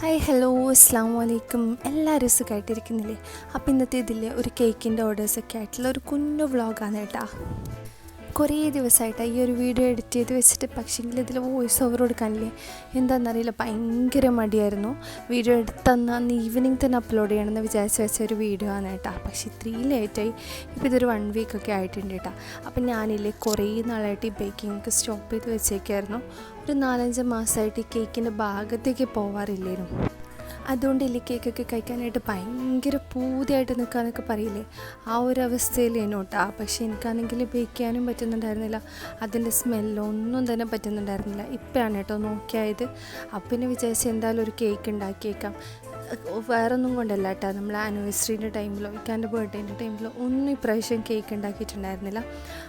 Hi hello അസ്സാം വലൈക്കും എല്ലാവരും സുഖമായിട്ടിരിക്കുന്നില്ലേ അപ്പോൾ ഇന്നത്തെ ഇതിൽ ഒരു കേക്കിന്റെ ഓർഡേഴ്സൊക്കെ ആയിട്ടുള്ള ഒരു കുഞ്ഞു വ്ളോഗാണ് കേട്ടോ. കുറേ ദിവസമായിട്ട് ഈ ഒരു വീഡിയോ എഡിറ്റ് ചെയ്ത് വെച്ചിട്ട് പക്ഷേങ്കിൽ ഇതിൽ വോയിസ് ഓവർ കൊടുക്കാനില്ലേ? എന്താണെന്നറിയില്ല ഭയങ്കര മടിയായിരുന്നു. വീഡിയോ എടുത്തന്ന് അന്ന് ഈവനിങ് തന്നെ അപ്ലോഡ് ചെയ്യണമെന്ന് വിചാരിച്ച് വെച്ച ഒരു വീഡിയോ ആണ് കേട്ടോ. പക്ഷേ ഇത്രയും ലേറ്റായി ഇപ്പോൾ ഇതൊരു വൺ വീക്കൊക്കെ ആയിട്ടുണ്ട് കേട്ടോ. അപ്പം ഞാനില്ലേ കുറേ നാളായിട്ട് ഈ ബേക്കിംഗ് ഒക്കെ സ്റ്റോപ്പ് ചെയ്ത് വെച്ചേക്കായിരുന്നു. ഒരു നാലഞ്ച് മാസമായിട്ട് ഈ കേക്കിന്റെ ഭാഗത്തേക്ക് പോവാറില്ലായിരുന്നു അതുകൊണ്ട് ഇല്ലേ കേക്കൊക്കെ കഴിക്കാനായിട്ട് ഭയങ്കര പൂതിയായിട്ട് നിൽക്കാന്നൊക്കെ പറയില്ലേ? ആ ഒരു അവസ്ഥയിൽ എന്നോട്ടാ. പക്ഷേ എനിക്കാണെങ്കിൽ ബേക്ക് ചെയ്യാനും പറ്റുന്നുണ്ടായിരുന്നില്ല. അതിന്റെ സ്മെല്ലൊന്നും തന്നെ പറ്റുന്നുണ്ടായിരുന്നില്ല. ഇപ്പോഴാണ് കേട്ടോ നോക്കിയായത്. അപ്പം പിന്നെ വിചാരിച്ച് എന്തായാലും ഒരു കേക്ക് ഉണ്ടാക്കിയേക്കാം. വേറൊന്നും കൊണ്ടല്ല കേട്ടോ. നമ്മൾ ആനിവേഴ്സറീന്റെ ടൈമിലോ ഇക്കാന്റെ ബർത്ത്ഡേന്റെ ടൈമിലോ ഒന്നും ഇപ്രാവശ്യം കേക്ക് ഉണ്ടാക്കിയിട്ടുണ്ടായിരുന്നില്ല.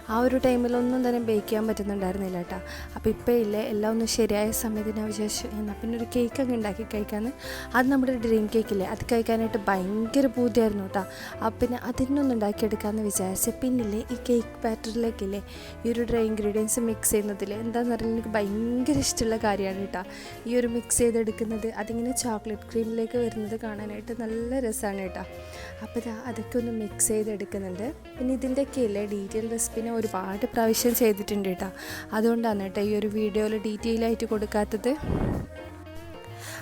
ആ ഒരു ടൈമിലൊന്നും തന്നെ ബേക്ക് ചെയ്യാൻ പറ്റുന്നുണ്ടായിരുന്നില്ല കേട്ടോ. അപ്പോൾ ഇപ്പോൾ ഇല്ലേ എല്ലാം ഒന്ന് ശരിയായ സമയത്ത് ഞാൻ എന്നാൽ പിന്നെ ഒരു കേക്ക് അങ്ങ് ഉണ്ടാക്കി കഴിക്കാമെന്ന് അത് നമ്മുടെ ഡ്രീം കേക്കില്ലേ അത് കഴിക്കാനായിട്ട് ഭയങ്കര പൂതിയായിരുന്നു കേട്ടോ. അപ്പം പിന്നെ അതിനൊന്നും ഉണ്ടാക്കിയെടുക്കാമെന്ന് വിചാരിച്ച് പിന്നില്ലേ ഈ കേക്ക് ബാറ്ററിലേക്കില്ലേ ഈ ഒരു ഡ്രൈ ഇൻഗ്രീഡിയൻസ് മിക്സ് ചെയ്യുന്നതിൽ എന്താണെന്ന് പറഞ്ഞാൽ എനിക്ക് ഭയങ്കര ഇഷ്ടമുള്ള കാര്യമാണ് കേട്ടോ. ഈ ഒരു മിക്സ് ചെയ്തെടുക്കുന്നത് അതിങ്ങനെ ചോക്ലേറ്റ് ക്രീമിലേക്ക് വരുന്നത് കാണാനായിട്ട് നല്ല രസമാണ് കേട്ടോ. അപ്പോൾ ഇതാ അതൊക്കെ ഒന്ന് മിക്സ് ചെയ്തെടുക്കുന്നുണ്ട്. പിന്നെ ഇതിന്റെയൊക്കെ ഇല്ലേ ഡീറ്റെയിൽ റെസിപ്പിനെ ഒരുപാട് പ്രാവശ്യം ചെയ്തിട്ടുണ്ട് കേട്ടോ. അതുകൊണ്ടാണ് കേട്ടോ ഈ ഒരു വീഡിയോയിൽ ഡീറ്റെയിൽ ആയിട്ട് കൊടുക്കാത്തത്.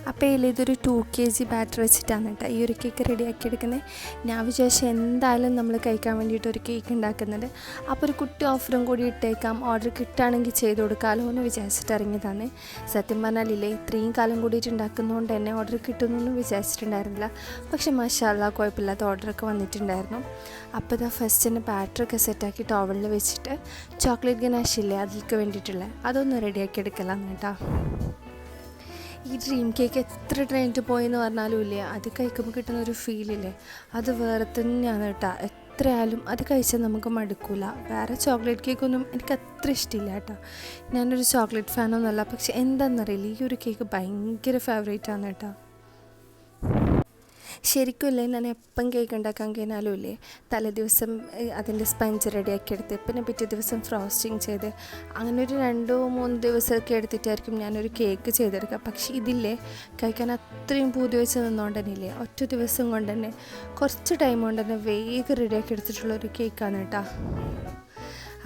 അപ്പോൾ ഇതൊരു ടു കെ ജി ബാറ്റർ വെച്ചിട്ടാണ് കേട്ടോ ഈ ഒരു കേക്ക് റെഡിയാക്കി എടുക്കുന്നത് ഞാൻ വിചാരിച്ചു എന്തായാലും നമ്മൾ കഴിക്കാൻ വേണ്ടിയിട്ട് ഒരു കേക്ക് ഉണ്ടാക്കുന്നുണ്ട് അപ്പോൾ ഒരു കുട്ടി ഓഫറും കൂടി ഇട്ടേക്കാം. ഓർഡർ കിട്ടുകയാണെങ്കിൽ ചെയ്ത് കൊടുക്കാമല്ലോ എന്ന് വിചാരിച്ചിട്ട് ഇറങ്ങിയതാണ്. സത്യം പറഞ്ഞാലില്ലേ ഇത്രയും കാലം കൂടിയിട്ട് ഉണ്ടാക്കുന്നതുകൊണ്ട് തന്നെ ഓർഡർ കിട്ടുമെന്നൊന്നും വിചാരിച്ചിട്ടുണ്ടായിരുന്നില്ല. പക്ഷേ മഷാല കുഴപ്പമില്ലാത്ത ഓർഡറൊക്കെ വന്നിട്ടുണ്ടായിരുന്നു. അപ്പോൾ ഇതാ ഫസ്റ്റ് തന്നെ ബാറ്ററൊക്കെ സെറ്റാക്കി ടവലിൽ വെച്ചിട്ട് ചോക്ലേറ്റ് ഗനാശില്ലേ ഇല്ലേ അതിലേക്ക് വേണ്ടിയിട്ടുള്ള അതൊന്ന് റെഡിയാക്കി എടുക്കലാണ് കേട്ടോ. ഈ ഡ്രീം കേക്ക് എത്ര ട്രെയിനിട്ട് പോയെന്ന് പറഞ്ഞാലും ഇല്ലേ അത് കഴിക്കുമ്പോൾ കിട്ടുന്ന ഒരു ഫീലില്ലേ അത് വേറെ തന്നെയാണ് കേട്ടോ. എത്രയായാലും അത് കഴിച്ചാൽ നമുക്ക് മടുക്കില്ല വേറെ ചോക്ലേറ്റ് കേക്കൊന്നും എനിക്ക് അത്ര ഇഷ്ടമില്ല കേട്ടോ. ഞാനൊരു ചോക്ലേറ്റ് ഫാനൊന്നുമല്ല പക്ഷെ എന്താണെന്നറിയില്ല ഈ ഒരു കേക്ക് ഭയങ്കര ഫേവറേറ്റ് ആണ് കേട്ടോ. ശരിക്കും ഇല്ലേ? ഞാൻ എപ്പം കേക്ക് ഉണ്ടാക്കാൻ കഴിഞ്ഞാലും ഇല്ലേ? തലേ ദിവസം ഏഹ്, അതിന്റെ സ്പഞ്ച് റെഡിയാക്കി എടുത്ത് പിന്നെ പിറ്റേ ദിവസം ഫ്രോസ്റ്റിംഗ് ചെയ്ത് അങ്ങനെ ഒരു രണ്ടോ മൂന്ന് ദിവസമൊക്കെ എടുത്തിട്ടായിരിക്കും ഞാനൊരു കേക്ക് ചെയ്തെടുക്കുക. പക്ഷേ ഇതില്ലേ? കഴിക്കാൻ അത്രയും പൂതി വെച്ച് നിന്നുകൊണ്ട് തന്നെ ഇല്ലേ? ഒറ്റ ദിവസം കൊണ്ട് തന്നെ കുറച്ച് ടൈം കൊണ്ട് തന്നെ വേഗം റെഡിയാക്കി എടുത്തിട്ടുള്ള ഒരു കേക്കാണ് കേട്ടോ.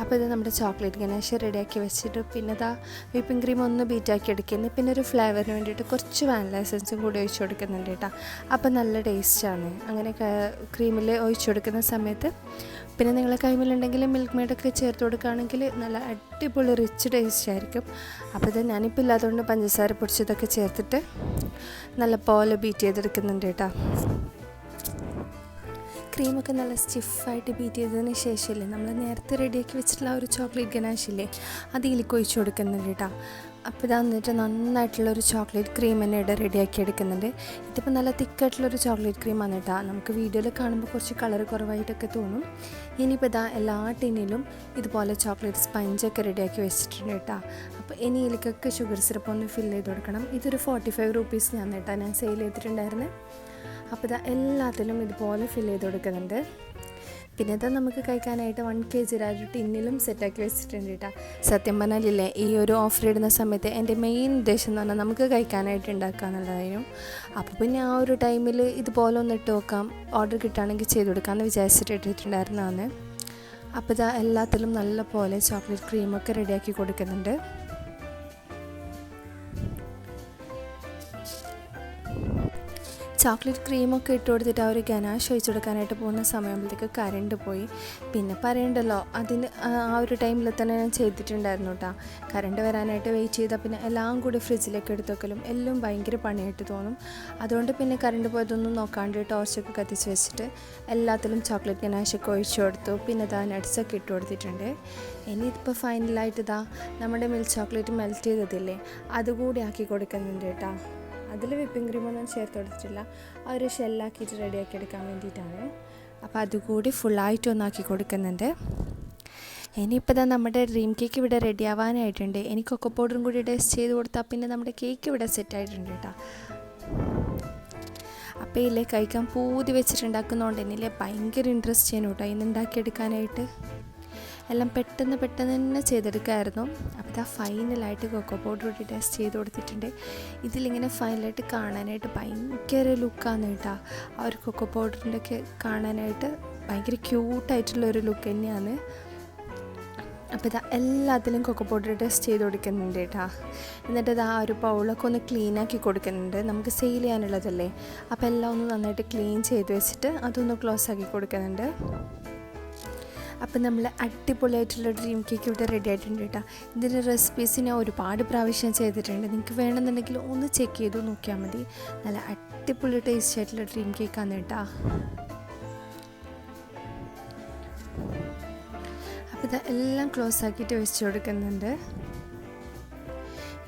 അപ്പോൾ ഇത് നമ്മുടെ ചോക്ലേറ്റ് ഗണേശ റെഡിയാക്കി വെച്ചിട്ട് പിന്നെ ഇതാ വിപ്പിംഗ് ക്രീം ഒന്ന് ബീറ്റാക്കി എടുക്കുന്നു. പിന്നെ ഒരു ഫ്ലേവറിന് വേണ്ടിയിട്ട് കുറച്ച് വാനില എസൻസും കൂടി ഒഴിച്ചു കൊടുക്കുന്നുണ്ട് കേട്ടോ. അപ്പോൾ നല്ല ടേസ്റ്റാണ്. അങ്ങനെ ക്രീമിൽ ഒഴിച്ചു കൊടുക്കുന്ന സമയത്ത് പിന്നെ നിങ്ങളെ കൈമിലുണ്ടെങ്കിൽ മിൽക്ക് മെയ്ഡൊക്കെ ചേർത്ത് കൊടുക്കുകയാണെങ്കിൽ നല്ല അടിപൊളി റിച്ച് ടേസ്റ്റ് ആയിരിക്കും. അപ്പോൾ ഇത് ഞാനിപ്പോൾ ഇല്ലാത്തതുകൊണ്ട് പഞ്ചസാര പൊടിച്ചതൊക്കെ ചേർത്തിട്ട് നല്ല പോലെ ബീറ്റ് ചെയ്തെടുക്കുന്നുണ്ട് കേട്ടോ. ക്രീമൊക്കെ നല്ല സ്റ്റിഫായിട്ട് ബീറ്റ് ചെയ്തതിന് ശേഷമില്ലേ നമ്മൾ നേരത്തെ റെഡിയാക്കി വെച്ചിട്ടുള്ള ഒരു ചോക്ലേറ്റ് ഗനാശില്ലേ അത് ഇതിലേക്ക് ഒഴിച്ചു കൊടുക്കുന്നുണ്ട് കേട്ടോ. അപ്പോൾ ഇതാ വന്നിട്ട് നന്നായിട്ടുള്ള ഒരു ചോക്ലേറ്റ് ക്രീം തന്നെ ഇവിടെ റെഡിയാക്കി എടുക്കുന്നുണ്ട്. ഇതിപ്പോൾ നല്ല തിക്കായിട്ടുള്ളൊരു ചോക്ലേറ്റ് ക്രീമാണ് കേട്ടോ. നമുക്ക് വീഡിയോയിൽ കാണുമ്പോൾ കുറച്ച് കളർ കുറവായിട്ടൊക്കെ തോന്നും. ഇനിയിപ്പോൾ ഇതാ എല്ലാ ടിന്നിലും ഇതുപോലെ ചോക്ലേറ്റ് സ്പഞ്ചൊക്കെ റെഡിയാക്കി വെച്ചിട്ടുണ്ട് കേട്ടോ. അപ്പോൾ ഇനി ഇതിലേക്കൊക്കെ ഷുഗർ സിറപ്പ് ഒന്ന് ഫില്ല് ചെയ്ത് കൊടുക്കണം. ഇതൊരു ഫോർട്ടി ഫൈവ് റുപ്പീസിനാണ് കേട്ടോ. ഞാൻ സെയിൽ ചെയ്തിട്ടുണ്ടായിരുന്നത് അപ്പോൾ ഇതാ എല്ലാത്തിലും ഇതുപോലെ ഫില്ല് ചെയ്ത് കൊടുക്കുന്നുണ്ട്. പിന്നെ ഇതാ നമുക്ക് കഴിക്കാനായിട്ട് വൺ കെ ജി രാജു ടിന്നിലും സെറ്റാക്കി വെച്ചിട്ടുണ്ട് കേട്ടോ സത്യം പറഞ്ഞാലില്ലേ ഈ ഒരു ഓഫർ ഇടുന്ന സമയത്ത് എന്റെ മെയിൻ ഉദ്ദേശം എന്ന് പറഞ്ഞാൽ നമുക്ക് കഴിക്കാനായിട്ട് ഉണ്ടാക്കുക എന്നുള്ളതായിരുന്നു. അപ്പോൾ പിന്നെ ആ ഒരു ടൈമിൽ ഇതുപോലെ ഒന്ന് ഇട്ട് നോക്കാം. ഓർഡർ കിട്ടുകയാണെങ്കിൽ ചെയ്ത് കൊടുക്കാമെന്ന് വിചാരിച്ചിട്ട് ഇട്ടിട്ടുണ്ടായിരുന്നതാണ് അപ്പോൾ ഇതാ എല്ലാത്തിലും നല്ല പോലെ ചോക്ലേറ്റ് ക്രീമൊക്കെ റെഡിയാക്കി കൊടുക്കുന്നുണ്ട്. ചോക്ലേറ്റ് ക്രീമൊക്കെ ഇട്ട് കൊടുത്തിട്ട് ആ ഒരു ഗനാഷ് ഒഴിച്ചു കൊടുക്കാനായിട്ട് പോകുന്ന സമയമ്പോഴത്തേക്ക് കറണ്ട് പോയി. പിന്നെ പറയണ്ടല്ലോ അതിന് ആ ഒരു ടൈമിൽ തന്നെ ഞാൻ ചെയ്തിട്ടുണ്ടായിരുന്നു കേട്ടോ കറണ്ട് വരാനായിട്ട് വെയിറ്റ് ചെയ്താൽ പിന്നെ എല്ലാം കൂടി ഫ്രിഡ്ജിലേക്ക് എടുത്ത് വെക്കലും എല്ലാം ഭയങ്കര പണിയായിട്ട് തോന്നും. അതുകൊണ്ട് പിന്നെ കറണ്ട് പോയതൊന്നും നോക്കാണ്ട് ടോർച്ചൊക്കെ കത്തിച്ച് വെച്ചിട്ട് എല്ലാത്തിലും ചോക്ലേറ്റ് ഗനാഷൊക്കെ ഒഴിച്ചു കൊടുത്തു. പിന്നെ ഇതാ നട്ട്സൊക്കെ ഇട്ട് കൊടുത്തിട്ടുണ്ട്. ഇനിയിപ്പോൾ ഫൈനലായിട്ട് ഇതാ നമ്മുടെ മിൽക്ക് ചോക്ലേറ്റ് മെൽറ്റ് ചെയ്തതില്ലേ അതുകൂടി ആക്കി കൊടുക്കുന്നുണ്ട് കേട്ടോ അതിൽ വിപ്പിംഗ് ക്രീമൊന്നും ചേർത്ത് കൊടുത്തിട്ടില്ല. ആ ഒരു ഷെല്ലാക്കിയിട്ട് റെഡിയാക്കി എടുക്കാൻ വേണ്ടിയിട്ടാണ്. അപ്പോൾ അതുകൂടി ഫുള്ളായിട്ട് ഒന്നാക്കി കൊടുക്കുന്നുണ്ട്. ഇനിയിപ്പോൾ തന്നെ നമ്മുടെ ഡ്രീം കേക്ക് ഇവിടെ റെഡി ആവാനായിട്ടുണ്ട്. എനിക്ക് കൊക്കോ പൗഡറും കൂടി ടേസ്റ്റ് ചെയ്ത് കൊടുത്താൽ പിന്നെ നമ്മുടെ കേക്ക് ഇവിടെ സെറ്റ് ആയിട്ടുണ്ട് കേട്ടോ. അപ്പോൾ ഇല്ലേ കഴിക്കാൻ പൂതി വെച്ചിട്ടുണ്ടാക്കുന്നതുകൊണ്ട് തന്നെ ഭയങ്കര ഇൻട്രസ്റ്റ് ചെയ്യുന്നു കേട്ടോ ഇന്ന് ഉണ്ടാക്കിയെടുക്കാനായിട്ട്. എല്ലാം പെട്ടെന്ന് പെട്ടെന്ന് തന്നെ ചെയ്തെടുക്കായിരുന്നു. അപ്പോൾ ഇതാ ഫൈനലായിട്ട് കൊക്കോ പൗഡർ ഇട്ട് ടെസ്റ്റ് ചെയ്ത് കൊടുത്തിട്ടുണ്ട്. ഇതിലിങ്ങനെ ഫൈനലായിട്ട് കാണാനായിട്ട് ഭയങ്കര ലുക്കാണ് കേട്ടോ. ആ ഒരു കൊക്കോ പൗഡറിന്റെ ഒക്കെ കാണാനായിട്ട് ഭയങ്കര ക്യൂട്ടായിട്ടുള്ളൊരു ലുക്ക് തന്നെയാണ്. അപ്പോൾ ഇതാ എല്ലാത്തിലും കൊക്കോ പൗഡർ ടെസ്റ്റ് ചെയ്ത് കൊടുക്കുന്നുണ്ട് കേട്ടോ. എന്നിട്ട് ഇതാ ഒരു പൗളൊക്കെ ഒന്ന് ക്ലീൻ ആക്കി കൊടുക്കുന്നുണ്ട്. നമുക്ക് സെയിൽ ചെയ്യാനുള്ളതല്ലേ. അപ്പോൾ എല്ലാം ഒന്ന് നന്നായിട്ട് ക്ലീൻ ചെയ്ത് വെച്ചിട്ട് അതൊന്ന് ക്ലോസ് ആക്കി കൊടുക്കുന്നുണ്ട്. അപ്പം നമ്മൾ അടിപൊളിയായിട്ടുള്ള ഡ്രീം കേക്ക് ഇവിടെ റെഡി ആയിട്ടുണ്ട് കേട്ടോ. ഇതിന്റെ റെസിപ്പീസ് ഞാൻ ഒരുപാട് പ്രാവശ്യം ചെയ്തിട്ടുണ്ട്. നിങ്ങൾക്ക് വേണമെന്നുണ്ടെങ്കിൽ ഒന്ന് ചെക്ക് ചെയ്തു നോക്കിയാൽ മതി. നല്ല അടിപൊളി ടേസ്റ്റ് ആയിട്ടുള്ള ഡ്രീം കേക്കാണ് കേട്ടോ. അപ്പോൾ ഇത് എല്ലാം ക്ലോസ് ആക്കിയിട്ട് വെച്ച് കൊടുക്കുന്നുണ്ട്.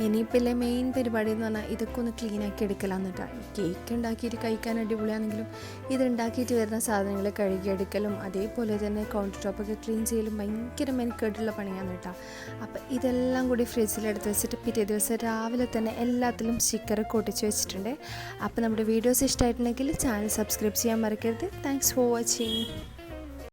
ഇനിയിപ്പോൾ ഇല്ലേ മെയിൻ പരിപാടി എന്ന് പറഞ്ഞാൽ ഇതൊക്കെ ഒന്ന് ക്ലീൻ ആക്കി എടുക്കലാന്ന് കേക്ക് ഉണ്ടാക്കിയിട്ട് കഴിക്കാൻ അടിപൊളിയാണെങ്കിലും ഇത് ഉണ്ടാക്കിയിട്ട് വരുന്ന സാധനങ്ങൾ കഴുകിയെടുക്കലും അതേപോലെ തന്നെ കൗണ്ടർ ടോപ്പൊക്കെ ക്ലീൻ ചെയ്യലും ഭയങ്കര മെനക്കേട്ടുള്ള പണിയാണ് കേട്ടോ അപ്പോൾ ഇതെല്ലാം കൂടി ഫ്രിഡ്ജിലെടുത്ത് വെച്ചിട്ട് പിറ്റേ ദിവസം രാവിലെ തന്നെ എല്ലാത്തിലും സ്റ്റിക്കറൊക്കെ ഒട്ടിച്ച് വെച്ചിട്ടുണ്ട്. അപ്പോൾ നമ്മുടെ വീഡിയോസ് ഇഷ്ടമായിട്ടുണ്ടെങ്കിൽ ചാനൽ സബ്സ്ക്രൈബ് ചെയ്യാൻ മറക്കരുത്. Thanks for watching